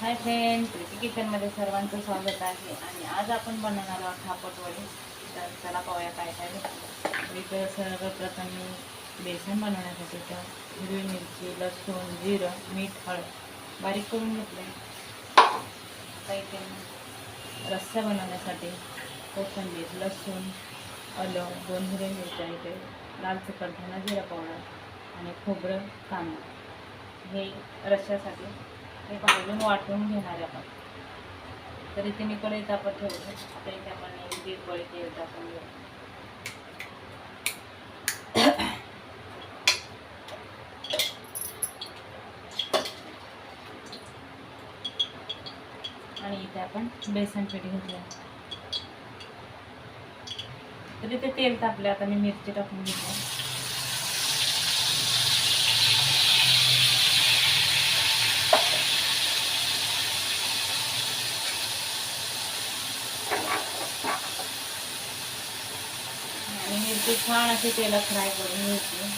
Hi friend Preeti किचनमध्ये सर्वांचं स्वागत आहे. आणि आज आपण बनवणार आहोत थापटवडी तर चला पाहूया काय काय लागतं. इथं सर्वप्रथम मी बेसन बनवण्यासाठी तर हिरवी मिरची लसूण जिरं मीठ हळद बारीक करून घेतले काही ते रस्सा बनवण्यासाठी कोथिंबीर लसूण आलं दोन हिरवे मिरच्या इथे लाल तिखट धना जिरा पावडर आणि खोबरं कांदा. हे रश्श्यासाठी हे भाजून वाटून घेणार आहे आपण. तर इथे मी कढई आपण ठेवतो. आता इथे आपण दीड कढई तेल टाकून घेऊ. आणि इथे आपण बेसन पीठ घेतलं. तर इथे तेल तापले आता मी मिरची टाकून घेतली. ते छान असे तेलात फ्राय करून घ्यायचे.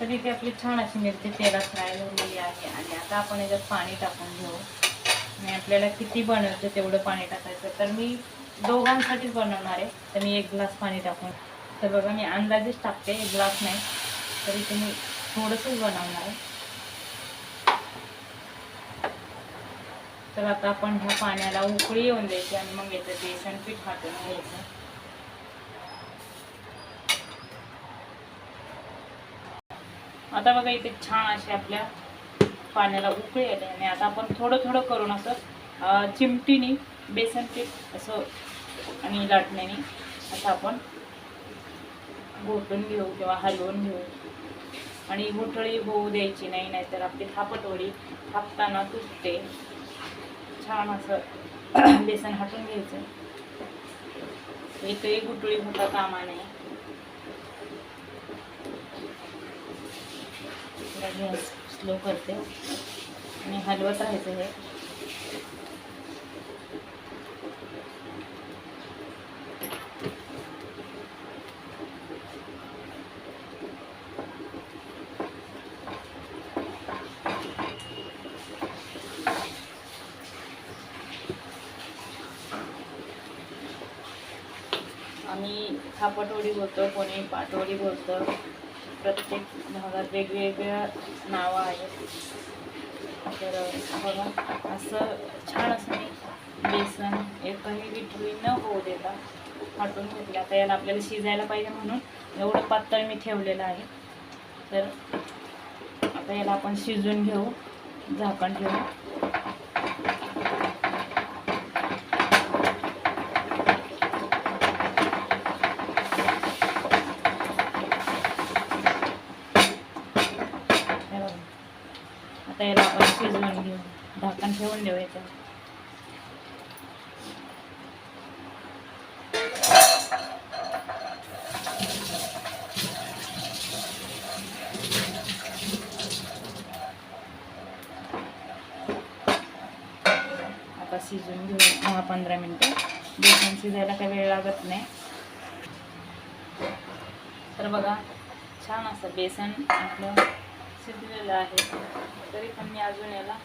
तर इथे आपली छान अशी मिरची तेलात फ्राय झालेली आहे आणि आता आपण याच्यात पाणी टाकून घेऊ. आणि आपल्याला किती बनवायचं तेवढं पाणी टाकायचं. तर मी दोघांसाठीच बनवणार आहे. तर मी एक ग्लास पाणी टाकून. तर बघा मी अंदाजेच टाकते. एक ग्लास नाही. तर इथे मी थोडंसंच बनवणार आहे. तर आता आपण ह्या पाण्याला उकळी येऊन द्यायची आणि मग याचं बेसन पीठ हातून घ्यायचं आता बघा इथे छान असे आपल्या पाण्याला उकळी आले आणि आता आपण थोडं थोडं करून असं चिमटीने बेसन पीठ असं आणि लाटण्याने असं आपण घोटून घेऊ किंवा हलवून घेऊ. आणि घोटळी होऊ द्यायची नाही नाहीतर आपली थापटोळी थापताना तुटते. छान असं बेसन हटून घ्यायचं. एकही गुटळी होता कामा नये गॅस स्लो करते. आणि हलवत राहायचं हे. थापटवडी बोलतो कोणी पाटवडी बोलतं. प्रत्येक भागात वेगवेगळ्या नावं आहेत. तर बघा असं छान असं मी बेसन एकही विठवी न होऊ देता फाटून घेतलं. आता याला आपल्याला शिजायला पाहिजे म्हणून एवढं पातळ मी ठेवलेलं आहे. तर आता याला आपण शिजून घेऊ झाकण ठेवू हे बघा. आता याला आपण शिजवून घेऊ झाकण ठेवून देऊ आता शिजून घेऊ दहा पंधरा मिनटं. बेसन शिजायला काही वेळ लागत नाही. तर बघा छान असं बेसन आपलं शिजलेलं आहे. तरी पण मी अजून याला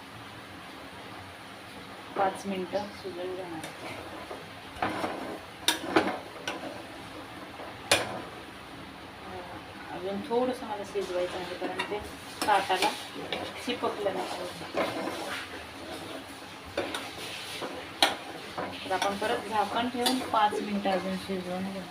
पाच मिनटं शिजून घेणार. अजून थोडंसं मला शिजवायचं आहे कारण ते ताटाला चिपकलं नको तर आपण परत झाकण ठेवून पाच मिनटं अजून शिजवून घेऊ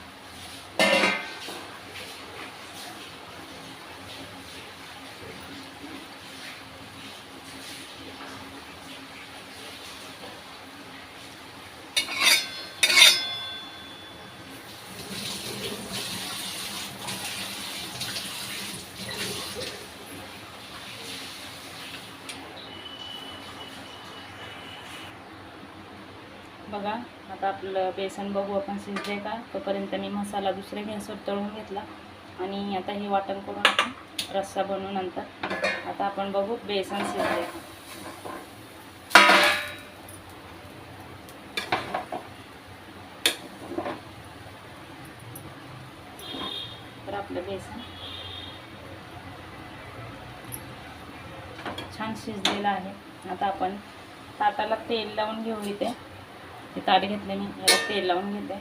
बघा आता आपलं बेसन बघू आपण शिजले का? तोपर्यंत मी मसाला दुसऱ्या गॅसवर तळून घेतला. आणि आता हे वाटण करून आपण रस्सा बनवू नंतर. आता आपण बघू बेसन शिजले का? आपलं बेसन छान शिजलेलं आहे. आता आपण ताटाला तेल लावून घेऊ इथे. ते ताट घेतले मी याला तेल लावून घेते.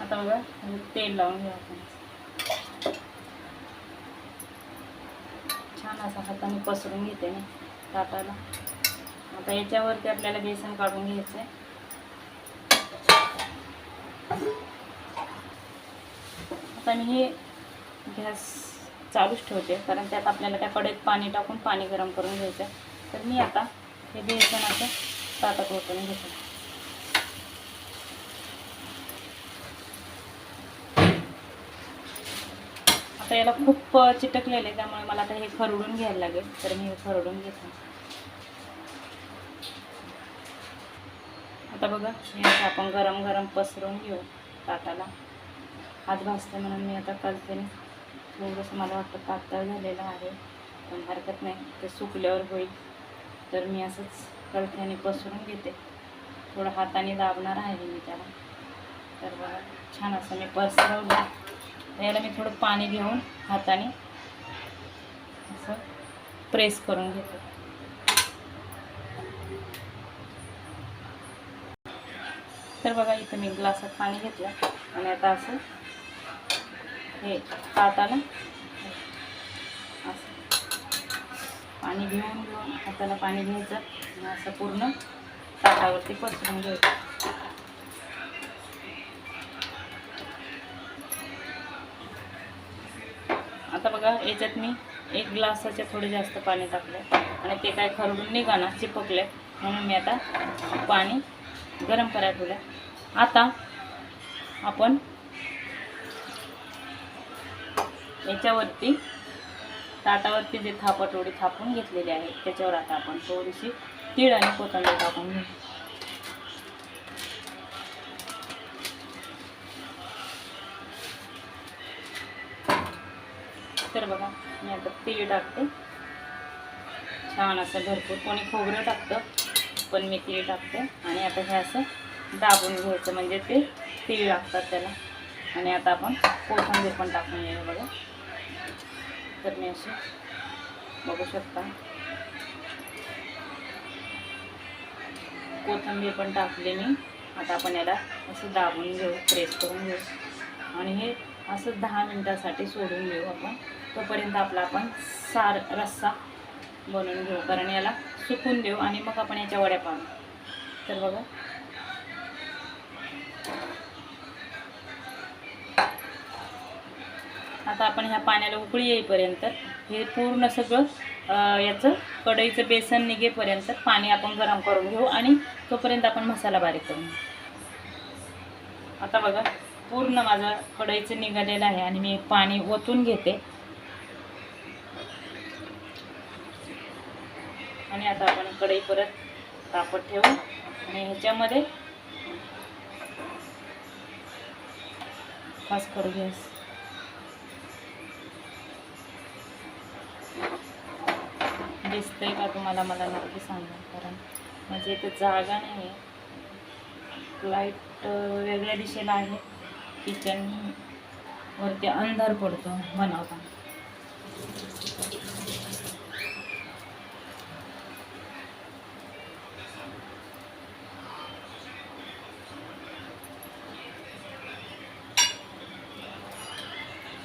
आता बघा तेल लावून घेऊ आपण. छान असा हाताने पसरून घेते मी ताटाला. आता याच्यावरती आपल्याला बेसन काढून घ्यायचं आहे आता मी हे गॅस चालूच ठेवते. कारण त्यात आपल्याला त्या कडेत पाणी टाकून पाणी गरम करून घ्यायचं आहे तर मी आता हे बेसन असं ताटात ओतून घेते. आता याला खूप चिटकलेलं आहे त्यामुळे मला आता हे खरडून घ्यायला लागेल. तर मी हे खरडून घेते. आता बघा हे असं आपण गरम गरम पसरून घेऊ ताटाला. हात भासते म्हणून मी आता कलतेने थोडंसं मला वाटतं पातळ झालेलं आहे. पण हरकत नाही. ते सुकल्यावर होईल. तर मी असंच कळथ्याने पसरून घेते. थोडं हाताने दाबणार आहे मी त्याला. तर बघा छान असं मी पसरवलं. त्याला मी थोडं पाणी घेऊन हाताने असं प्रेस करून घेते. तर बघा इथं मी ग्लासात पाणी घेतलं. आणि आता असं हे ताटाला असं. पाणी घेऊन घेऊन हाताला पाणी घ्यायचं. आणि असं पूर्ण ताटावरती पसरून घ्यायचं. आता बघा याच्यात मी एक ग्लासाच्या थोडे जास्त पाणी टाकलं आणि ते काय खरडून निघाणार चिपकले म्हणून मी आता पाणी गरम करायला ठेवलं आता आपण याच्यावरती ताटावरती जे थापटोडी थापून घेतलेली आहे त्याच्यावर आता आपण थोडीशी तीळ आणि कोथंबीर टाकून घेऊ. तर बघा मी आता तीळ टाकते. छान असं भरपूर कोणी खोबरं टाकतं पण मी तीळ टाकते. आणि आता हे असं दाबून घ्यायचं म्हणजे ते तीळ लागतात त्याला. आणि आता आपण कोथिंबीर पण टाकून येऊ बघा. तर मी अशी. बघू शकता. कोथिंबीर पण टाकली मी. आता आपण याला असं दाबून घेऊ प्रेस करून घेऊ. आणि हे असं दहा मिनटासाठी सोडून घेऊ आपण. तोपर्यंत आपला आपण सार रस्सा बनवून घेऊ. कारण याला सुकून देऊ आणि मग आपण याच्या वड्या पाहू. तर बघा. आता आपण ह्या पाण्याला उकळी येईपर्यंत हे पूर्ण सगळं याचं कढईचं बेसन निघेपर्यंत पाणी आपण गरम करून घेऊ आणि तोपर्यंत आपण मसाला बारीक करून घेऊ. आता बघा पूर्ण माझं कढईचं निघालेलं आहे आणि मी पाणी ओतून घेते. आणि आता आपण कढई परत तापत ठेवू. आणि ह्याच्यामध्ये खास करू गॅस. दिसतंय का तुम्हाला? मला नक्की सांगा. कारण म्हणजे इथं जागा नाही आहे लाइट वेगळ्या दिशेला आहे. किचन वरती अंधार पडतो बनवताना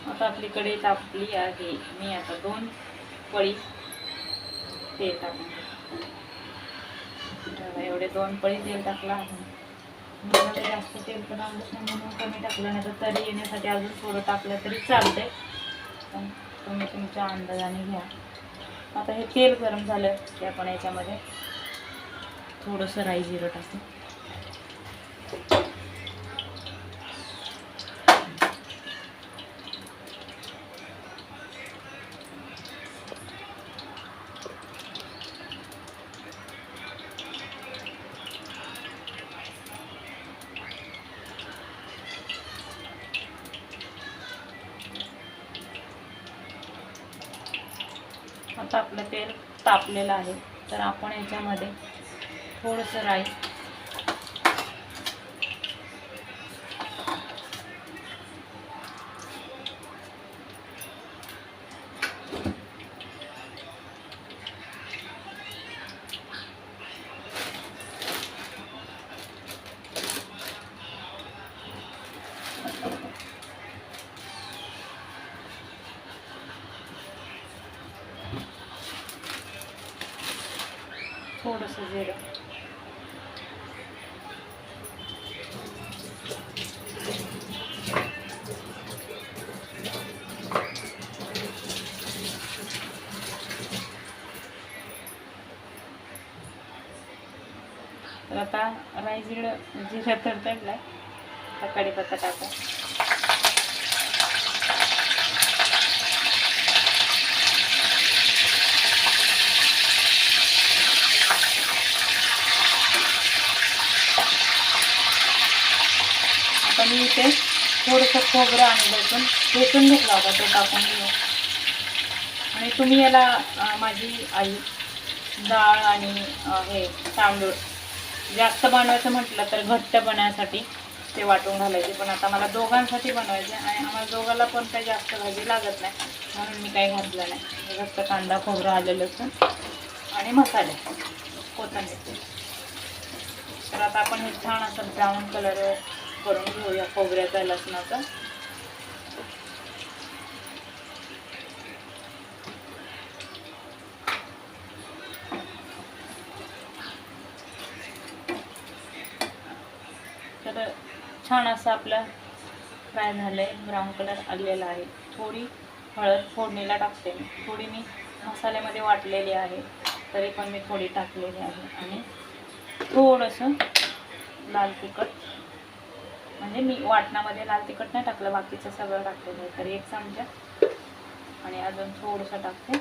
आता आपली कढई तापली आहे. मी आता दोन पळी तेल टाकून एवढे दोन पळी तेल टाकलं आहे मला काही जास्त तेल पण आवडत नाही म्हणून कमी टाकलं नाही तर तरी येण्यासाठी अजून थोडं टाकलं तरी चालते पण तुम्ही तुमच्या अंदाजाने घ्या. आता हे तेल गरम झालं की आपण याच्यामध्ये थोडंसं राई जिरं टाकू. आपलं तेल तापलेलं आहे. तर आपण याच्यामध्ये थोडंसं राई जिरं तर आता राईस जिरं जिरं तर तडलाय आता कढीपत्ता टाका आता मी इथे थोडंसं खोबरं आणि लसूण ठेचून घेतला होता तो टाकून घेऊ आणि तुम्ही याला माझी आई डाळ आणि हे तांदूळ जास्त बनवायचं म्हटलं तर घट्ट बनवण्यासाठी ते वाटून घालायचे. पण आता मला दोघांसाठी बनवायचे आणि आम्हाला दोघाला पण काही जास्त भाजी लागत नाही म्हणून मी काही घातलं नाही. फक्त कांदा खोबरं आलं लसूण आणि मसाले कोथंबीर. तर आता आपण हे छान असं ब्राऊन कलर करून घेऊया खोबऱ्याचा लसणाचा तर छान असं आपलं फ्राय झालं आहे ब्राऊन कलर आलेला आहे. थोडी हळद फोडणीला टाकते मी. थोडी मी मसाल्यामध्ये वाटलेली आहे. तरी पण मी थोडी टाकलेली आहे. आणि थोडंसं लाल तिखट. म्हणजे मी वाटणामध्ये लाल तिखट नाही टाकलं बाकीचं सगळं टाकलेलं आहे. तर एक चमचा. आणि अजून थोडंसं टाकते.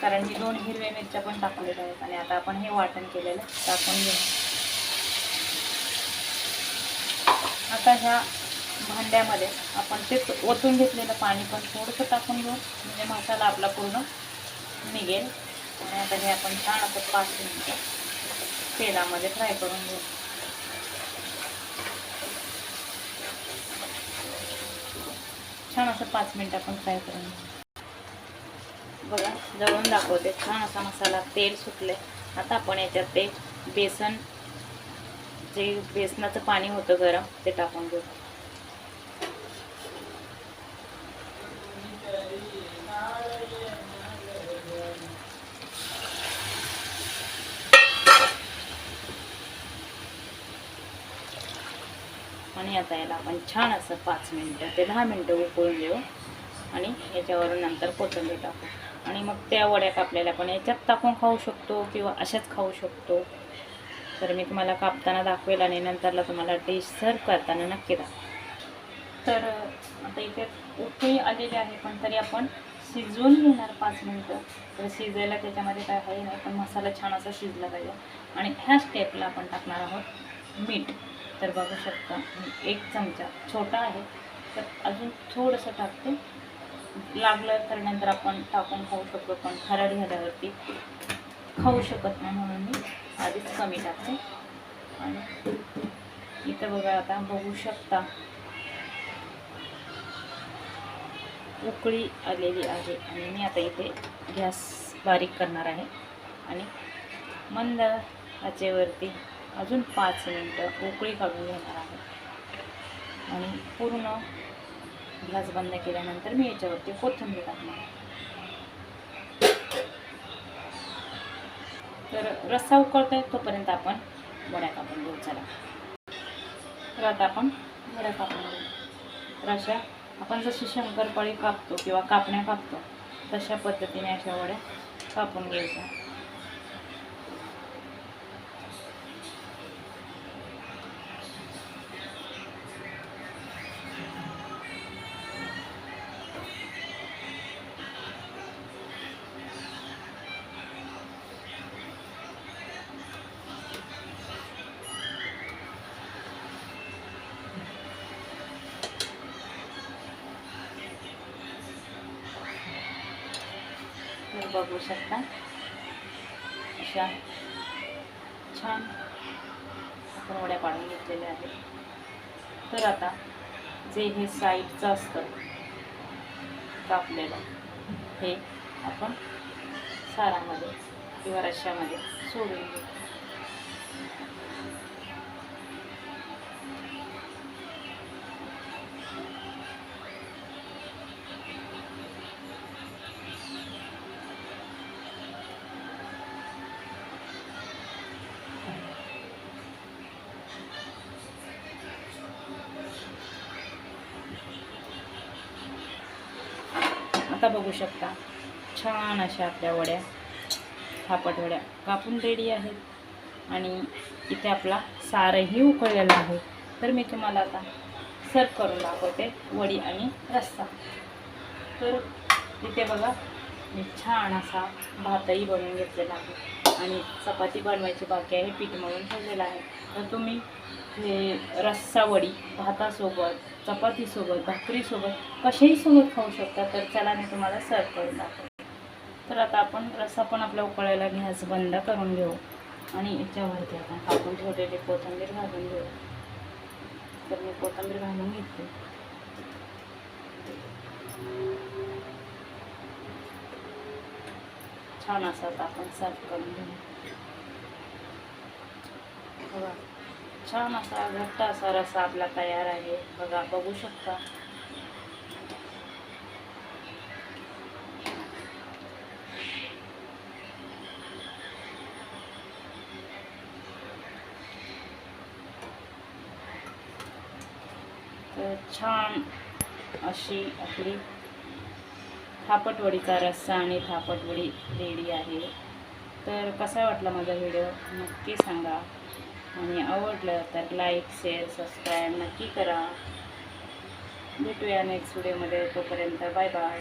कारण मी दोन हिरव्या मिरच्या पण टाकलेल्या आहेत आणि आता आपण हे वाटण केलेलं टाकून घेऊ. आता ह्या भांड्यामध्ये आपण ते ओतून घेतलेलं पाणी पण थोडंसं टाकून घेऊ. म्हणजे मसाला आपला पूर्ण निघेल. आणि आता हे आपण छान असं पाच मिनिटं तेलामध्ये फ्राय करून घेऊ. छान असं पाच मिनिटं आपण फ्राय करून बघा जळून दाखवते. छान असा मसाला तेल सुटले आता आपण याच्यात ते बेसन जे बेसनाचं पाणी होतं गरम ते टाकून घेऊ आणि आता याला आपण छान असं पाच मिनटं ते दहा मिनटं उकळून देऊ आणि याच्यावरून नंतर कोथंबीर टाकू. आणि मग त्या वड्या कापलेल्या पण याच्यात टाकून खाऊ शकतो किंवा अशाच खाऊ शकतो. तर मी तुम्हाला कापताना दाखवेल आणि नंतरला तुम्हाला डिश सर्व करताना नक्की दाखवेल. तर आता इथे उठे आलेले आहे पण तरी आपण शिजवून घेणार पाच मिनटं. तर शिजायला त्याच्यामध्ये काय आहे नाही पण मसाला छान असा शिजला पाहिजे. आणि ह्या स्टेपला आपण टाकणार आहोत मीठ. तर बघू शकता. एक चमचा छोटा आहे. तर अजून थोडंसं टाकते. लागलं तर नंतर आपण टाकून खाऊ शकतो. पण खराड झाल्यावरती खाऊ शकत नाही म्हणून मी आधीच कमी टाकते. आणि इथं बघा आता बघू शकता. उकळी आलेली आहे. आणि मी आता इथे गॅस बारीक करणार आहे. आणि मंद आचेवरती अजून पाच मिनटं उकळी काढून घेणार आहे. आणि पूर्ण गॅस बंद केल्यानंतर मी याच्यावरती कोथिंबीर टाकणार आहे. तर रस्सा उकळतोय तोपर्यंत आपण वड्या कापून घेऊ. चला. तर आता आपण वड्या कापून घेऊ. तर अशा आपण जशी शंकरपाळी कापतो किंवा कापण्या कापतो तशा पद्धतीने अशा वड्या कापून घ्यायच्या. बघू शकता. अशा छान आपण वड्या पाडून घेतलेल्या आहेत. तर आता जे हे साईडचं असतं कापलेलं हे आपण सारामध्ये किंवा रश्श्यामध्ये सोडून घेऊ आता बघू शकता. छान अशा आपल्या वड्या. थापट वड्या. कापून रेडी आहेत. आणि इथे आपला सारही उकळलेला आहे. तर मी तुम्हाला आता सर्व करून दाखवते वडी आणि रस्सा. तर इथे बघा मी छान असा भातही बनवून घेतलेला आहे. आणि चपाती बनवायची बाकी आहे पीठ म्हणून ठेवलेलं आहे. तर तुम्ही हे रस्सा वडी भातासोबत चपातीसोबत भाकरीसोबत कशाही सोबत खाऊ शकता तर चला मी तुम्हाला सर्व करून दाखवते. तर आता आपण रस्सा पण आपल्या उकळायला गॅस बंद करून घेऊ आणि याच्यावरती आपण कापून ठेवलेले कोथिंबीर घालून घेऊ. तर मी कोथिंबीर घालून घेते. छान असं आपण सर्व करून घेऊ. छान असा घट्ट असा रस्सा आपला तयार आहे. बघा बघू शकता. तर छान अशी आपली थापटवडीचा रस्सा आणि थापटवडी रेडी आहे. तर कसा वाटला माझा व्हिडिओ? नक्की सांगा. आणि आवडलं तर लाईक शेअर सबस्क्राईब नक्की करा. भेटूया नेक्स्ट व्हिडिओमध्ये तोपर्यंत बाय बाय